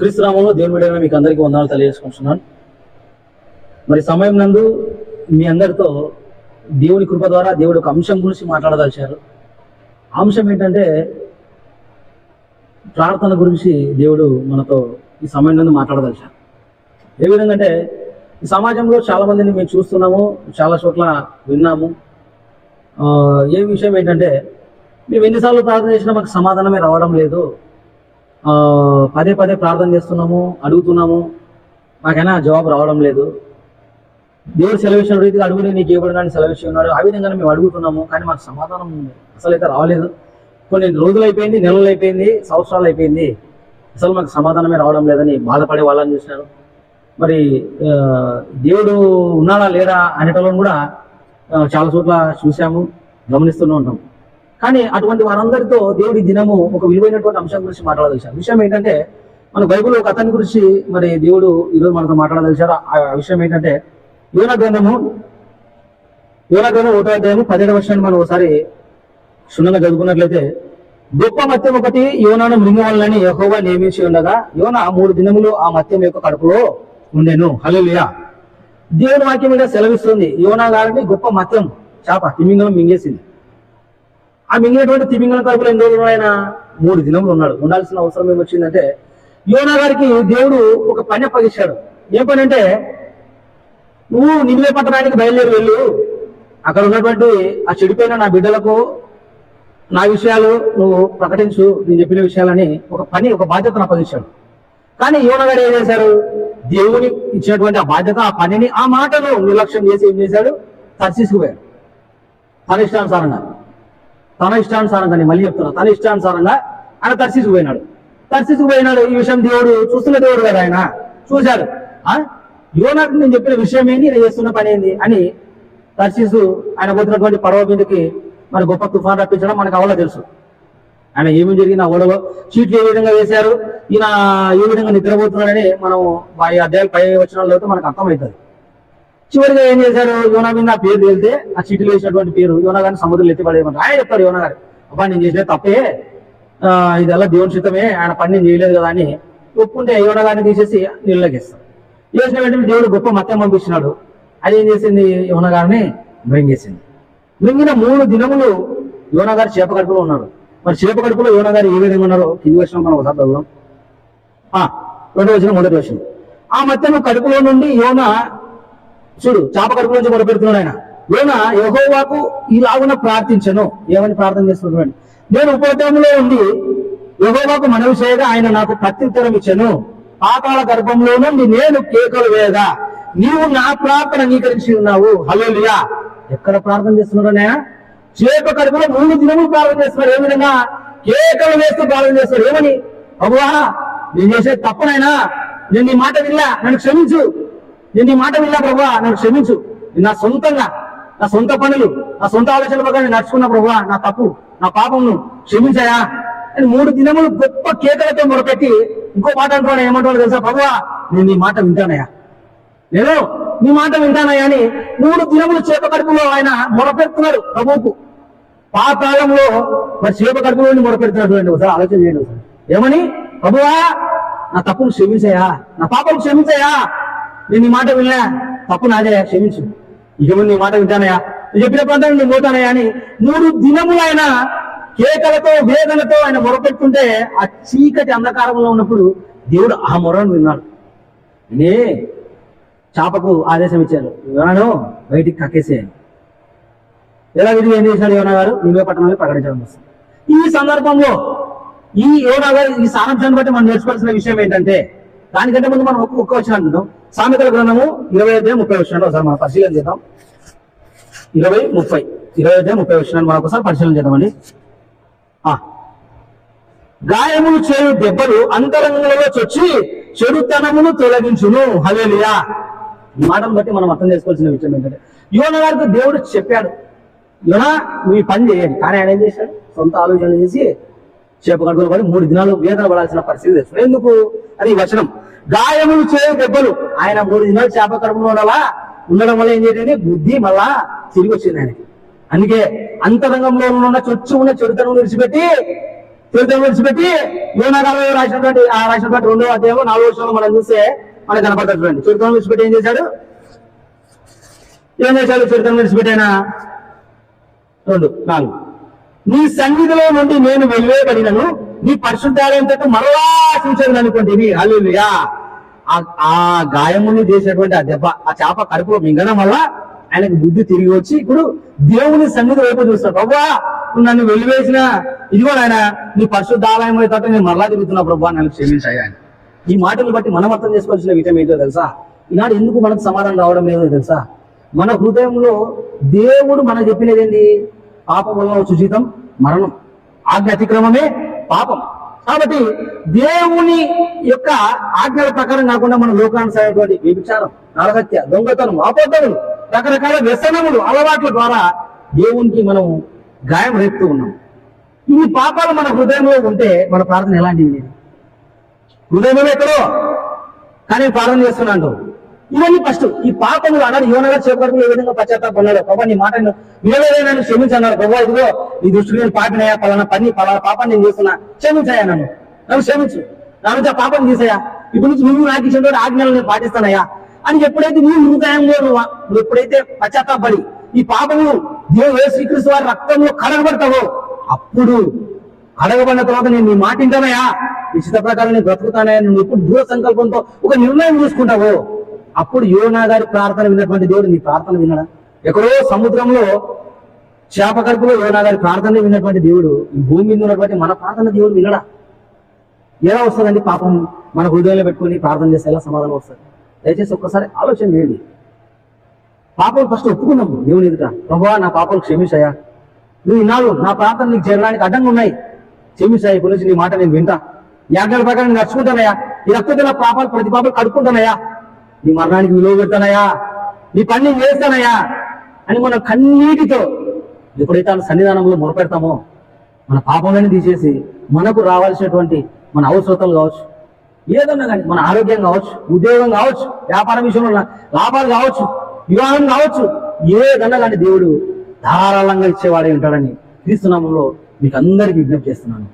క్రీస్తునామంలో దేవుని బిడ్డగా మీకు అందరికీ వందనాలు తెలియజేసుకుంటున్నాను. మరి సమయం నందు మీ అందరితో దేవుని కృప ద్వారా దేవుడు ఒక అంశం గురించి మాట్లాడదలిచారు. అంశం ఏంటంటే ప్రార్థన గురించి దేవుడు మనతో ఈ సమయం నందు మాట్లాడదలిచారు. ఏ విధంగా అంటే ఈ సమాజంలో చాలా మందిని మేము చూస్తున్నాము చాలా చోట్ల విన్నాము. ఏ విషయం ఏంటంటే మేము ఎన్నిసార్లు ప్రార్థన చేసినా మాకు సమాధానమే రావడం లేదు. పదే పదే ప్రార్థన చేస్తున్నాము అడుగుతున్నాము. మాకైనా జవాబు రావడం లేదు. దేవుడు సెలవిచ్చిన రీతిగా అడుగులే నీకు ఇవ్వడానికి సెలవిచ్చి ఉన్నాడు. ఆ విధంగా మేము అడుగుతున్నాము కానీ మాకు సమాధానం అసలు అయితే రావలేదు. కొన్ని రోజులు అయిపోయింది నెలలు అయిపోయింది సంవత్సరాలు అయిపోయింది. అసలు మాకు సమాధానమే రావడం లేదని బాధపడే వాళ్ళని చూసినారు. మరి దేవుడు ఉన్నాడా లేడా అనేటోళ్ళని కూడా చాలా చోట్ల చూసాము గమనిస్తూనే ఉంటాం. కానీ అటువంటి వారందరితో దేవుడి దినము ఒక విలువైనటువంటి అంశం గురించి మాట్లాడదలిచారు. విషయం ఏంటంటే మన బైబుల్ ఒక అతని గురించి మరి దేవుడు ఈరోజు మనతో మాట్లాడదలిచారు. ఆ విషయం ఏంటంటే యోనా గ్రంథము యోనా గ్రంథం ఒకటో అధ్యాయము పదిహేడు వర్షాన్ని మనం ఒకసారి క్షుణ్ణంగా చదువుకున్నట్లయితే గొప్ప మత్యం ఒకటి యోనాను మృంగవాలని యహోవా నియమించి ఉండగా యోనా మూడు దినములు ఆ మత్యం యొక్క కడుపులో ఉండేను. హల్లెలూయా. దేవుని వాక్యం మీద సెలవిస్తుంది యోనా గారిని గొప్ప మత్యం చేప తిమింగలం మింగేసింది. ఆ మిగిలినటువంటి తిమింగల కడుపులో ఎన్ని రోజులు ఆయన మూడు దినములు ఉన్నాడు. ఉండాల్సిన అవసరం ఏమొచ్చిందంటే యోనా గారికి దేవుడు ఒక పని అప్పగించాడు. ఏం పని అంటే నువ్వు నిలువే పట్టణానికి బయలుదేరి వెళ్ళు. అక్కడ ఉన్నటువంటి ఆ చెడిపోయిన నా బిడ్డలకు నా విషయాలు నువ్వు ప్రకటించు నేను చెప్పిన విషయాలని ఒక పని ఒక బాధ్యతను అప్పగించాడు. కానీ యోనగాడు ఏం చేశారు? దేవుని ఇచ్చినటువంటి ఆ బాధ్యత ఆ పనిని ఆ మాటను నిర్లక్ష్యం చేసి ఏం చేశాడు? తర్శిసుకుపోయాడు పరిష్టానుసారంగా తన ఇష్టానుసారంగా నేను మళ్ళీ చెప్తున్నా. తన ఇష్టానుసారంగా ఆయన తర్శిసుకుపోయినాడు తర్శిసుకుపోయినాడు ఈ విషయం దేవుడు చూస్తున్న దేవుడు కదా ఆయన? చూశాడు ఆ? యోనాకు నేను చెప్పిన విషయం ఏంటి నేను చేస్తున్న పని ఏంది? అని తర్శిసు ఆయన పోతున్నటువంటి పర్వ మీదకి మరి గొప్ప తుఫాన్ రప్పించడం మనకు అవలో తెలుసు. ఆయన ఏమి జరిగింది ఆ ఓడలో చీట్లు ఏ విధంగా వేశారు ఈయన ఏ విధంగా నిద్రపోతున్నాడని మనం ఆ అధ్యాయులు పై వచ్చిన మనకు అర్థమవుతుంది. చివరిగా ఏం చేశారు? యోనా మీద పేరు తేలితే ఆ చిటిలో వేసినటువంటి పేరు యోనా గారిని సముద్రం ఎత్తిపడేయమంటారు ఆయన చెప్తారు యోనా గారు అబ్బా నేను చేసిన తప్పే. ఇదల్లా ఇదెల్లా దేవుని చిత్తమే. ఆయన పని నేను చేయలేదు కదా అని ఒప్పుకుంటే యోనా గారిని తీసేసి నీళ్ళకి చేసిన వెంటనే దేవుడు గొప్ప మత్యం పంపించినాడు. అది ఏం చేసింది యోన గారిని? మృంగేసింది. మృంగిన మూడు దినములు యోన గారు చేప కడుపులో ఉన్నారు. మరి చేప కడుపులో యోన గారు ఏ విధంగా ఉన్నారో కింది వచ్చిన మనం ఒకసారి చదువుదాం. ఆ, రెండో వచ్చిన మొదటి వచ్చిన ఆ మధ్యన కడుపులో నుండి యోన చూడు చాప కడుపు నుంచి మొదలుపెడుతున్నాడు ఆయన. యోన యహోవాకు ఇలాగున ప్రార్థించను. ఏమని ప్రార్థన చేస్తున్నాడు నేను ఉపద్రవంలో ఉండి యహోవాకు మనవి చేయగా ఆయన నాకు ప్రత్యుత్తరం ఇచ్చాను. పాతాళ గర్భంలో నుండి నేను కేకలు వేయగా నీవు నా ప్రార్థన అంగీకరించి ఉన్నావు. హలోలియా ఎక్కడ ప్రార్థన చేస్తున్నాడనే చేప కడుపులో మూడు దినములు ప్రార్థన చేస్తున్నాడు. ఏ విధంగా? కేకలు వేస్తూ ప్రార్థన చేస్తాడు ఏమని? ప్రభువా నేను చేసే తప్పనైనా నేను నీ మాట విన్నా. నన్ను క్షమించు. నేను నీ మాట విన్నా ప్రభువా నన్ను క్షమించు. నా సొంతంగా నా సొంత పనులు నా సొంత ఆలోచనల ప్రకారం నేను నడుచుకున్న ప్రభువా నా తప్పు నా పాపంను క్షమించాయా? అని మూడు దినములు గొప్ప కేకలతో మొరపెట్టి ఇంకో మాట అంటున్నాడు ఏమంటాడు తెలుసా? ప్రభువా నేను నీ మాట వింటానయ్యా. నేను నీ మాట వింటానయ్యా అని మూడు దినములు చేప కడుపులో ఆయన మొరపెడుతున్నాడు ప్రభువుకు. పాతాళంలో మరి చేప కడుపులో మొరపెడుతున్నాడు అండి ఒకసారి ఆలోచన చేయండి ఒకసారి. ఏమని? ప్రభువా నా తప్పును క్షమించాయా? నా పాపం క్షమించాయా? నేను నీ మాట వినలే తప్పు నాదే క్షమించు. ఇక ముందు నీ మాట వింటానయా నువ్వు చెప్పిన ప్రాంతం నువ్వు పోతానయా అని మూడు దినములు ఆయన కేకలతో వేదనతో ఆయన మొరపెట్టుకుంటే ఆ చీకటి అంధకారంలో ఉన్నప్పుడు దేవుడు ఆ మొరను విన్నాడు. నే చాపకు ఆదేశం ఇచ్చారు. యోనాను బయటికి కక్కేసేయండి. ఎలా విధి ఏం చేశాడు యోనా గారు? నివే పట్టణంలో ప్రకటించడం వస్తుంది ఈ సందర్భంలో ఈ యోనా గారు ఈ సారాంశాన్ని బట్టి మనం నేర్చుకోవాల్సిన విషయం ఏంటంటే దానికంటే ముందు మనం ఒక్క వచ్చిన సామెతల గ్రంథము ఇరవై అధ్యాయం ముప్పై వచ్చినాడు ఒకసారి మనం పరిశీలన చేద్దాం. ఇరవై ముప్పై ఇరవై అధ్యాయం ముప్పై వచ్చినాడు మనం ఒకసారి పరిశీలన చేద్దామండి. ఆ. గాయములు చేయు దెబ్బలు అంతరంగంలో చొచ్చి చెడుతనమును తొలగించును. హలేలియా ఈ మాటను బట్టి మనం అర్థం చేసుకోవాల్సిన విషయం ఏంటంటే యోన గారికి దేవుడు చెప్పాడు యోన నువ్వు పని చేయండి. కానీ ఆయన ఏం చేశాడు? సొంత ఆలోచన చేసి చేప కడుపులో పడి మూడు దినాలు వేదన పడాల్సిన పరిస్థితి తెచ్చాడు ఎందుకు? అది వచనం. గాయములు చేయ దెబ్బలు. ఆయన మూడు దినాలు చేప కడుపులో ఉండాలా? ఉండడం వల్ల ఏం చేయండి బుద్ధి మళ్ళా తిరిగి వచ్చింది ఆయనకి. అందుకే అంతరంగంలో ఉన్న చొచ్చు ఉన్న చెడుతనం విడిచిపెట్టి చరిత్ర విడిచిపెట్టి యోనాగారు రాసినటువంటి ఆ రాసినటువంటి రెండో అధ్యాయం నాలుగో విషయంలో మనం చూస్తే మనకు కనపడుతుంది చూడండి. చరిత్ర విడిచిపెట్టి ఏం చేశాడు? ఏం చేశాడు చరిత్ర విడిచిపెట్టానా రెండు నాలుగు. నీ సన్నిధిలో నుండి నేను వెలివేయబడినను నీ పరిశుద్ధాలయంతో మరలా సూచనలు అనుకోండి అల్లుయా ఆ గాయముని చేసినటువంటి ఆ దెబ్బ ఆ చేప కడుపులో మింగడం వల్ల ఆయనకు బుద్ధి తిరిగి వచ్చి ఇప్పుడు దేవుని సన్నిధి వైపు చూస్తాడు ప్రభా నువ్వు నన్ను వెలివేసిన ఇదిగో ఆయన నీ పరిశుద్ధాలయం అయితే నేను మరలా తిరుగుతున్నా ప్రభా నన్ను క్షమించాయా ఈ మాటలు బట్టి మనం అర్థం చేసుకోవాల్సిన విషయం ఏంటో తెలుసా? ఈనాడు ఎందుకు మనకు సమాధానం రావడం లేదో తెలుసా? మన హృదయంలో దేవుడు మనకు చెప్పినది ఏంటి? పాపం వల్ల వచ్చే జీతం మరణం. ఆజ్ఞ అతిక్రమమే పాపం. కాబట్టి దేవుని యొక్క ఆజ్ఞల ప్రకారం కాకుండా మన లోకానుసరైనటువంటి వ్యభిచారం నరహత్య దొంగతనం అబద్ధములు రకరకాల వ్యసనములు అలవాట్ల ద్వారా దేవునికి మనం గాయం రేపుతూ ఉన్నాం. ఈ పాపాలు మన హృదయంలో ఉంటే మన ప్రార్థన ఎలాంటివి హృదయంలో ఎక్కడో? కానీ ప్రార్థన చేస్తున్నాడు ఇవన్నీ ఫస్ట్ ఈ పాపములు అన్నాడు యోనగా చేపడుతూ ఏ విధంగా పశ్చాత్తాపన్నాడు ప్రభా నీ మాట వినలేదే నన్ను క్షమించన్నాడు ప్రభా ఇదిగో ఈ దృష్టిలో నేను పాపినయా పలానా పని పలానా పాపాన్ని నేను చేస్తున్నా. క్షమించాయా నన్ను. నన్ను క్షమించు. నా నుంచి ఆ పాపం తీసాయా. ఇప్పుడు నుంచి నువ్వు నాకు ఇచ్చిన ఆజ్ఞలు నేను పాటిస్తానయ్యా. అని ఎప్పుడైతే నీ హృదయంలో నువ్వు నువ్వు ఎప్పుడైతే పశ్చాత్తాపడి ఈ పాపము దేవుడు శ్రీకృష్ణ వారి రక్తంలో కడగబడతావో అప్పుడు అడగబడిన తర్వాత నేను నీ మాట వింటానయా ఇష్ట ప్రకారం నేను బ్రతుకుతానయా నువ్వు ఎప్పుడు దూర సంకల్పంతో ఒక నిర్ణయం తీసుకుంటావో అప్పుడు యోనా గారి ప్రార్థన విన్నటువంటి దేవుడు నీ ప్రార్థన వినడా ఎక్కడో సముద్రంలో చేప కడుపులో యోనా గారి ప్రార్థన విన్నటువంటి దేవుడు ఈ భూమి మీద ఉన్నటువంటి మన ప్రార్థన దేవుడు వినడా ఎలా వస్తుందండి పాపం? మన హృదయంలో పెట్టుకొని ప్రార్థన చేస్తే ఎలా సమాధానం వస్తుంది? దయచేసి ఒక్కసారి ఆలోచన చేయండి. పాపం ఫస్ట్ ఒప్పుకున్నాము దేవుని ఎదుట. ప్రభా నా పాపలు క్షమించాయా? నువ్వు ఇన్నాళ్ళు నా ప్రార్థన నీకు చేరడానికి అడ్డంగా ఉన్నాయి. క్షమించాయి? ఇప్పటి నుంచి నీ మాట నేను వింటా. ఈ ప్రకారం నేను నడుచుకుంటానయ్యా. ఈ రక్తంతో నా పాపాలు ప్రతి పాపాలు కడుక్కుంటానయా నీ మరణానికి విలువ పెడతానయ్యా. నీ పని నేను చేస్తానయ్యా. అని మనం కన్నీటితో ఎప్పుడైతే ఆ సన్నిధానంలో మొరపెడతామో మన పాపంలోనే తీసేసి మనకు రావాల్సినటువంటి మన అవసరతలు కావచ్చు ఏదన్నా కానీ మన ఆరోగ్యం కావచ్చు ఉద్యోగం కావచ్చు వ్యాపార విషయంలో ఉన్న లాభాలు కావచ్చు వివాహం కావచ్చు ఏదన్నా కానీ దేవుడు ధారాళంగా ఇచ్చేవాడే ఉంటాడని క్రీస్తునామంలో మీకు అందరికీ విజ్ఞప్తి చేస్తున్నాను.